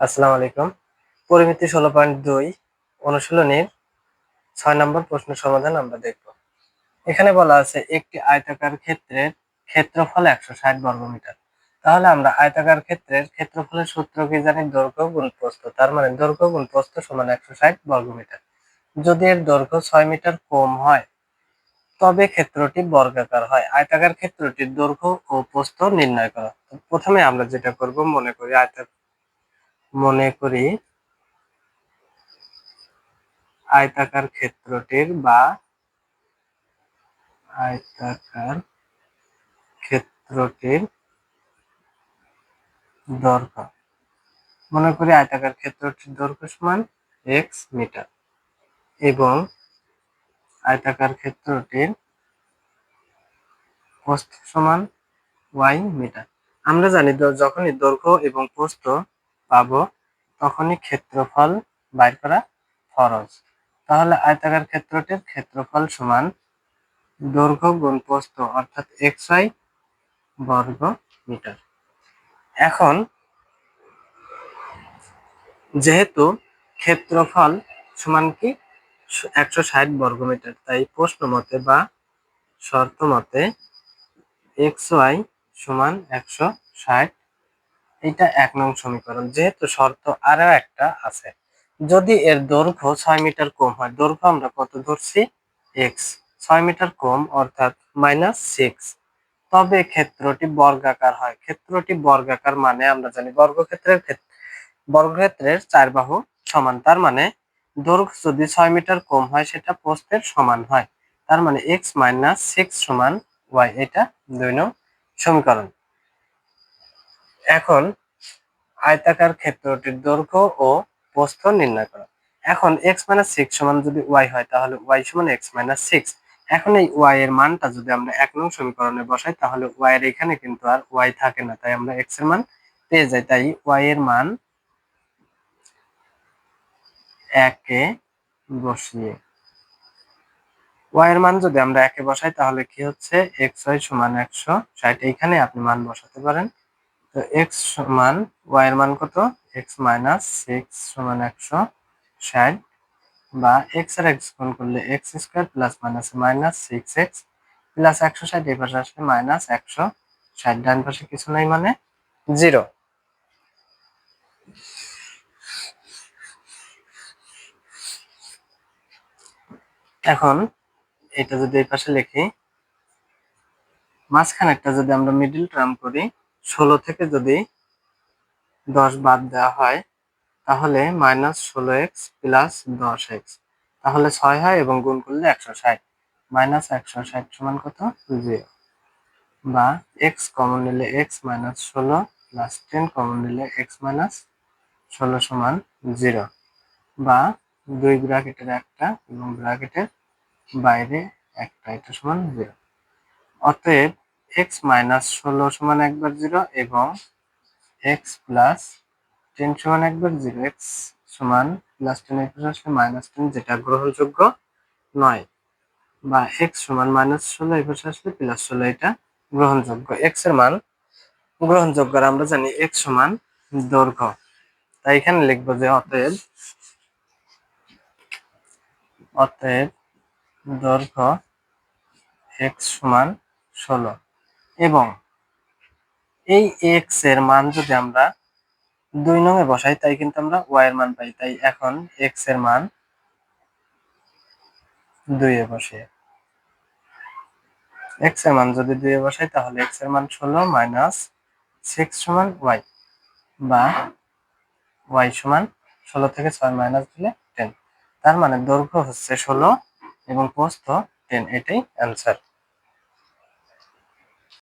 আসসালামু আলাইকুম। পরিমিতি ষোলো পয়েন্ট দুই অনুশীলনীর ছয় নম্বর প্রশ্ন সমাধান আমরা দেখব। এখানে বলা আছে একটি আয়তাকার ক্ষেত্রের ক্ষেত্রফল একশো ষাট বর্গমিটার। তাহলে আমরা আয়তাকার ক্ষেত্রের ক্ষেত্রফলের সূত্র কি জানি? দৈর্ঘ্য গুণ প্রস্থ। তার মানে দৈর্ঘ্য গুণ প্রস্থ সমান একশো ষাট বর্গমিটার। যদি এর দৈর্ঘ্য ছয় মিটার কম হয়, তবে ক্ষেত্রটি বর্গাকার হয়। আয়তাকার ক্ষেত্রটির দৈর্ঘ্য ও প্রস্থ নির্ণয় করা। প্রথমে আমরা যেটা করব, মনে করি আয়তাকার মনে করি আয়তাকার ক্ষেত্রটির বা আয়তাকার ক্ষেত্রটির দৈর্ঘ্য। মনে করি আয়তাকার ক্ষেত্রটির দৈর্ঘ্য সমান এক্স মিটার এবং আয়তাকার ক্ষেত্রটির প্রস্থ সমান ওয়াই মিটার। আমরা জানি যখনই দৈর্ঘ্য এবং প্রস্থ পাবো, তখনই ক্ষেত্রফল বাইর করা ফরজ। তাহলে আয়তাকার ক্ষেত্রটির ক্ষেত্রফল সমান দৈর্ঘ্য গুণ প্রস্থ অর্থাৎ ওয়াই বর্গ মিটার। এখন, যেহেতু ক্ষেত্রফল সমান কি? একশো ষাট বর্গ মিটার, তাই প্রশ্ন মতে বা শর্ত মতে এক্স ওয়াই সমান একশো ষাট এটা এক নং সমীকরণ, যেহেতু শর্ত আরও একটা আছে। যদি এর দৈর্ঘ্য ছয় মিটার কম হয়, দৈর্ঘ্য আমরা কত ধরছি? এক্স ছয় মিটার কম অর্থাৎ মাইনাস সিক্স তবে ক্ষেত্রটি বর্গাকার হয়। ক্ষেত্রটি বর্গাকার মানে আমরা জানি বর্গক্ষেত্রের বর্গক্ষেত্রের চার বাহু সমান, তার মানে দৈর্ঘ্য যদি ছয় মিটার কম হয়, সেটা প্রস্থের সমান হয়। তার মানে এক্স মাইনাস সিক্স সমান ওয়াই এটা দুই নং সমীকরণ। এখন আয়তাকার ক্ষেত্রটির দৈর্ঘ্য ও প্রস্থ নির্ণয় করা। এখন এক্স মাইনাস সিক্স সমান যদি ওয়াই হয়, তাহলে ওয়াই সমান এক্স মাইনাস সিক্স এখন এই ওয়াই এর মানটা যদি আমরা এক নং সমীকরণে বসাই, তাহলে ওয়াই এর এখানে কিন্তু আর ওয়াই থাকে না, তাই আমরা এক্সের মান পেয়ে যাই। তাই ওয়াই এর মান একে বসিয়ে ওয়াই এর মান যদি আমরা একে বসাই, তাহলে কি হচ্ছে? এক্স ওয়াই সমান একশো ষাট। এইখানে আপনি মান বসাতে পারেন। তো এক্স সমান ওয়াই এর মান কত? এক্স মাইনাস সিক্স সমান একশো ষাট বা এক্স আর এক্স গুণ করলে X square plus minus minus six X plus একশো ষাট এই পাশে আসলে মাইনাস একশো ষাট, ডান পাশে কিছু নাই মানে জিরো এখন এটা যদি এই পাশে লিখি মাঝখানে একটা যদি আমরা মিডিল টার্ম করি ষোলো থেকে যদি দশ বাদ দেওয়া হয়, তাহলে মাইনাস ষোলো এক্স প্লাস দশ এক্স। তাহলে ছয় হয় এবং গুণ করলে একশো ষাট। মাইনাস একশো ষাট সমান কত? জিরো। বা এক্স কমন নিলে এক্স মাইনাস ষোলো প্লাস টেন কমন নিলে এক্স মাইনাস ষোলো সমান জিরো। বা দুই ব্র্যাকেটের একটা এবং ব্র্যাকেটের বাইরে একটা, এটা সমান জিরো। অতএব এক্স মাইনাস ষোলো সমান একবার জিরো এবং এক্স প্লাস টেন সমান একবার জিরো এক্স সমান প্লাস টেন এর আসলে মাইনাস টেন যেটা গ্রহণযোগ্য নয় বা এক্স সমান মাইনাস ষোলো এর আসলে প্লাস ষোলো এটা গ্রহণযোগ্য। এক্সের মান গ্রহণযোগ্য আমরা জানি এক্স সমান দৈর্ঘ্য। তাই এখানে লিখব যে অতএব অতএব দৈর্ঘ্য এক্স সমান ষোলো। এবং এই এক্সের মান যদি আমরা দুই নঙে বসাই, তাই কিন্তু আমরা ওয়াই এর মান পাই। তাই এখন এক্সের মান দুইয়ে বসে। এক্সের মান যদি দুইয়ে বসাই, তাহলে এক্সের মান ষোলো মাইনাস সিক্স সমান ওয়াই বা ওয়াই সমান ষোলো থেকে ছয় মাইনাস দিলে টেন তার মানে দৈর্ঘ্য হচ্ছে ষোলো এবং প্রস্থ টেন এটাই অ্যান্সার